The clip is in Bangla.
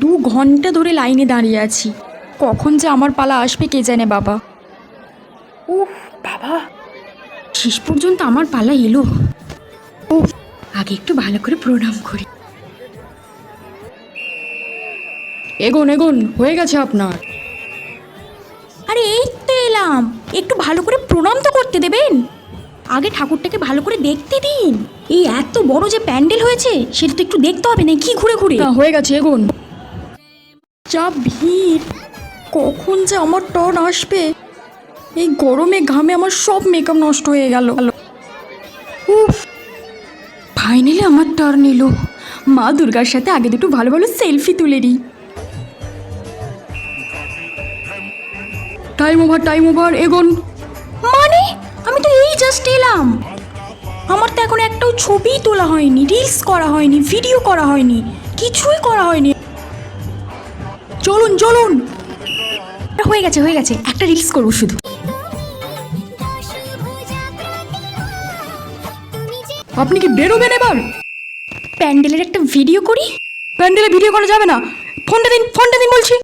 দু ঘণ্টা ধরে লাইনে দাঁড়িয়ে আছি। কখন যে আমার পালা আসবে কে জানে বাবা। উফ বাবা। শেষ পর্যন্ত আমার পালা এলো। ও আগে একটু ভালো করে প্রণাম করি। এগোন এগোন হয়ে গেছে আপনার। আরে এই তো এলাম। একটু ভালো করে প্রণাম তো করতে দেবেন। আগে ঠাকুরটাকে ভালো করে দেখতে দিন। এই এত বড় যে প্যান্ডেল হয়েছে সেটা তো একটু দেখতে হবে না কি ঘুরে? ঘুরে হয়ে গেছে এগোন। যা ভিড়। কখন যে আমার টর্ন আসবে? এই গরমে ঘামে আমার সব মেকআপ নষ্ট হয়ে গেল। উফ। ফাইনালি আমার টার্ন এলো। মা দুর্গার সাথে আগে দুটো ভালো ভালো সেলফি তুলে নিই টাইম ওভার টাইম ওভার এগোন। মানে? আমি তো এই জাস্ট এলাম। আমার তো এখন একটাও ছবি তোলা হয়নি রিলস করা হয়নি ভিডিও করা হয়নি, কিছুই করা হয়নি। চলুন চলুন হয়ে গেছে হয়ে গেছে। একটা রিলস করব শুধু। আপনি কি বেরোবেন এবার? প্যান্ডেলের একটা ভিডিও করি? প্যান্ডেলে ভিডিও করা যাবে না। ফোনটা দিন ফোনটা দিন বলছি।